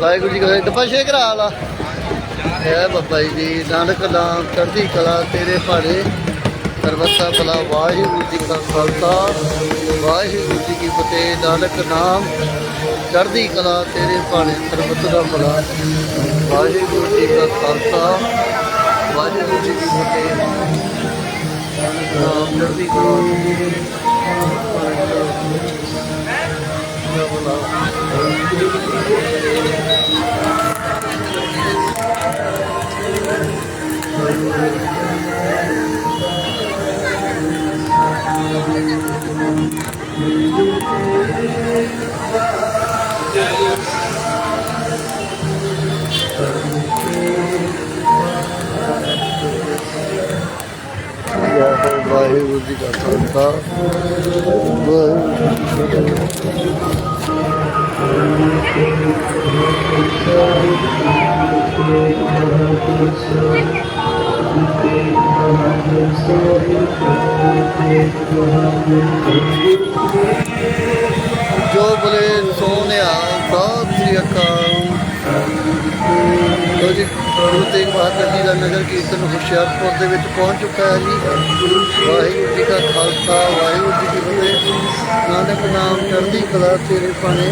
ਵਾਹਿਗੁਰੂ ਜੀ ਕਾ ਡੱਬਾ ਸ਼ੇਕ ਕਰਾ ਹੈ ਬੱਬਾ ਜੀ ਦੀ ਨਾਨਕ ਨਾਮ ਚੜ੍ਹਦੀ ਕਲਾ ਤੇਰੇ ਭਾਣੇ। ਸਰਬੱਤਾ ਭਲਾ, ਵਾਹਿਗੁਰੂ ਜੀ ਕਾ ਖਾਲਸਾ। ਵਾਹਿਗੁਰੂ ਜੀ ਕੀ ਫਤਿਹ, ਨਾਨਕ ਨਾਮ। ਚੜ੍ਹਦੀ ਕਲਾ ਤੇਰੇ ਭਾਣੇ, ਸਰਬੱਤ ਦਾ ਭਲਾ। ਵਾਹਿਗੁਰੂ ਜੀ ਕਾ ਖਾਲਸਾ। ਵਾਹਿਗੁਰੂ ਜੀ ਕੀ ਫਤਿਹ। ਨਾਨਕ ਨਾਮ, ਚੜ੍ਹਦੀ ਕਲਾ ਵਾਹਿਗੁਰੂ ਜੀ ਕਾ ਖਾਲਸਾ। ਜੋ ਬਲੇ ਸੋਨਿਆ ਸਾਧ ਸ੍ਰੀ ਅਕਾਲ। ਗੁਰੂ ਤੇਗ ਬਹਾਦਰ ਜੀ ਦਾ ਨਗਰ ਕੀਰਤਨ ਹੁਸ਼ਿਆਰਪੁਰ ਦੇ ਵਿੱਚ ਪਹੁੰਚ ਚੁੱਕਾ ਹੈ ਜੀ। ਵਾਹਿਗੁਰੂ ਜੀ ਕਾ ਖਾਲਸਾ, ਵਾਹਿਗੁਰੂ ਜੀ ਕੀ ਫਤਿਹ। ਨਾਨਕ ਨਾਮ ਚੜ੍ਹਦੀ ਕਲਾ ਤੇਰੇ ਪਾਣੇ,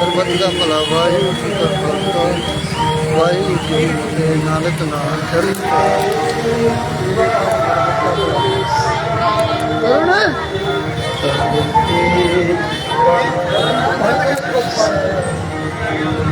ਸਰਬੱਤ ਦਾ ਭਲਾ ਵਾਹਿਗੁਰੂ ਜੀ ਦਾ ਖਾਲਸਾ, ਵਾਹਿਗੁਰੂ ਜੀ ਦੇ ਨਾਨਕ ਨਾਮ ਚੜ੍ਹਦੀ ਕਲਾ ਕਰੁਣ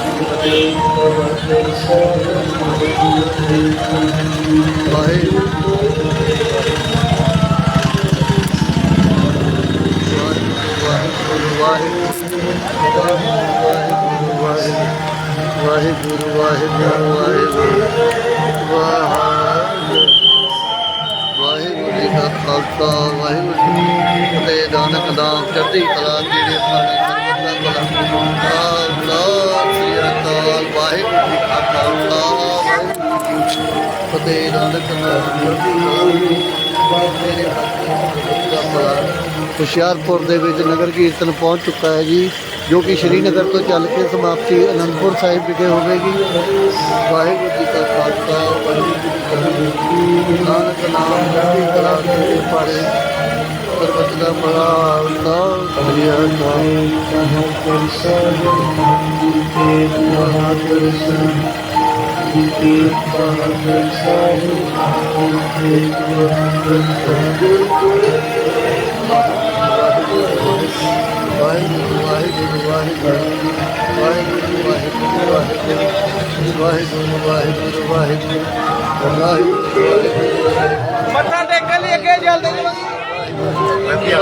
ਵਾਹਿਗੁਰੂ ਵਾਹਿਗੁਰੂ ਵਾਹਿਗੁਰੂ ਵਾਹਿਗੁਰੂ ਜੀ ਦਾ ਖਾਲਸਾ, ਵਾਹਿਗੁਰੂ ਜੀ ਦੇ ਦਾਨਕ ਦਾ ਚੜ੍ਹਦੀ ਕਲਾ ਜਿਹੜੇ ਸਾਡੇ ਸਰਬੱਤ ਦਾ ਭਲਾ ਆਹ ਦਾ ਭਲਾ। ਹੁਸ਼ਿਆਰਪੁਰ ਦੇ ਵਿੱਚ ਨਗਰ ਕੀਰਤਨ ਪਹੁੰਚ ਚੁੱਕਾ ਹੈ ਜੀ, ਜੋ ਕਿ ਸ਼੍ਰੀਨਗਰ ਤੋਂ ਚੱਲ ਕੇ ਸਮਾਪਤੀ ਅਨੰਦਪੁਰ ਸਾਹਿਬ ਵਿਖੇ ਹੋਵੇਗੀ। ਵਾਹਿਗੁਰੂ ਜੀ ਕਾ ਖਾਲਸਾ, ਵਾਹਿਗੁਰੂ ਜੀ ਕੀ ਫਤਿਹ। ਨਾਨਕ ਨਾਮ ਚੜ੍ਹਦੀ ਕਲਾ ਦੇ ਪਾੜੇ ਸਰਬਤ ਦਾ ਭਲਾ ਸਤਿ ਸ੍ਰੀ ਅਕਾਲ ਵਾਹਿਗੁਰੂ ਵਾਹਿਗੁਰੂ ਵਾਹਿਗੁਰੂ ਵਾਹਿਗੁਰੂ ਵਾਹਿਗੁਰੂ ਵਾਹਿਗੁਰੂ ਵਾਹਿਗੁਰੂ ਵਾਹਿਗੁਰੂ ਵਾਹਿਗੁਰੂ ਮੱਥਾ ਟੇਕਣ ਲਈ ਅੱਗੇ ਚੱਲਦੇ ਜੀ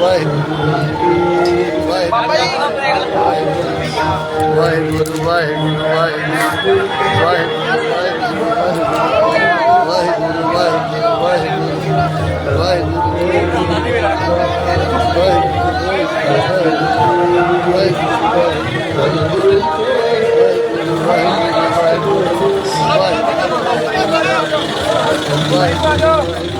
ਵਾਹਿਗੁਰੂ ਵਾਹਿਗੁਰੂ ਬਾਬਾ ਜੀ ਵਾਹਿਗੁਰੂ ਵਾਹਿਗੁਰੂ ਵਾਹਿਗੁਰੂ ਵਾਹਿਗੁਰੂ ਵਾਹਿਗੁਰੂ ਵਾਹਿਗੁਰੂ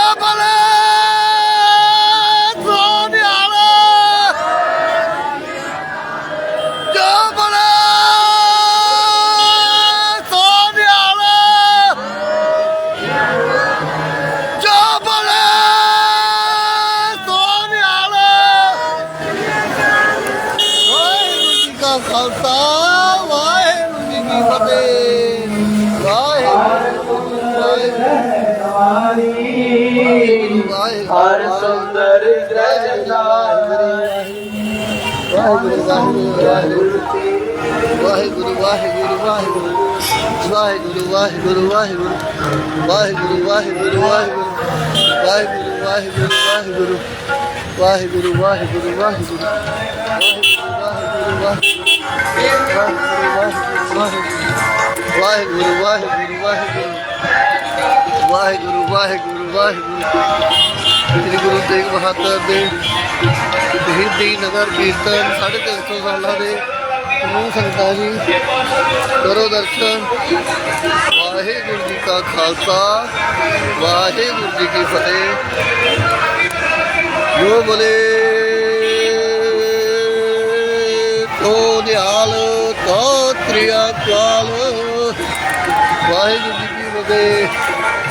ਵਾਹਿਗੁਰੂ ਹਰ ਸੁੰਦਰ ਵਾਹਿਗੁਰੂ ਵਾਹਿਗੁਰੂ ਵਾਹਿਗੁਰੂ ਵਾਹਿਗੁਰੂ ਵਾਹਿਗੁਰੂ ਵਾਹਿਗੁਰੂ ਵਾਹਿਗੁਰੂ ਵਾਹਿਗੁਰੂ ਵਾਹਿਗੁਰੂ ਵਾਹਿਗੁਰੂ ਵਾਹਿਗੁਰੂ ਵਾਹਿਗੁਰੂ ਵਾਹਿਗੁਰੂ ਵਾਹਿਗੁਰੂ ਵਾਹਿਗੁਰੂ ਵਾਹਿਗੁਰੂ ਵਾਹਿਗੁਰੂ ਵਾਹਿਗੁਰੂ ਵਾਹਿਗੁਰੂ ਵਾਹਿਗੁਰੂ ਵਾਹਿਗੁਰੂ। ਸ੍ਰੀ ਗੁਰੂ ਤੇਗ ਬਹਾਦਰ ਦੇ ਸ਼ਹੀਦੀ ਨਗਰ ਕੀਰਤਨ 350 ਸਾਲਾਂ ਦੇ ਸਮੂਹ ਸੰਗਤਾਂ ਜੀ, ਕਰੋ ਦਰਸ਼ਨ। ਵਾਹਿਗੁਰੂ ਜੀ ਕਾ ਖਾਲਸਾ, ਵਾਹਿਗੁਰੂ ਜੀ ਕੀ ਫਤਿਹ। ਜੋ ਬੋਲੇ ਤੋ ਨਿਹਾਲ ਤੋ ਤ੍ਰਿਆ ਕਾਲ। ਵਾਹਿਗੁਰੂ ਜੀ ਕੀ ਫਤਿਹ।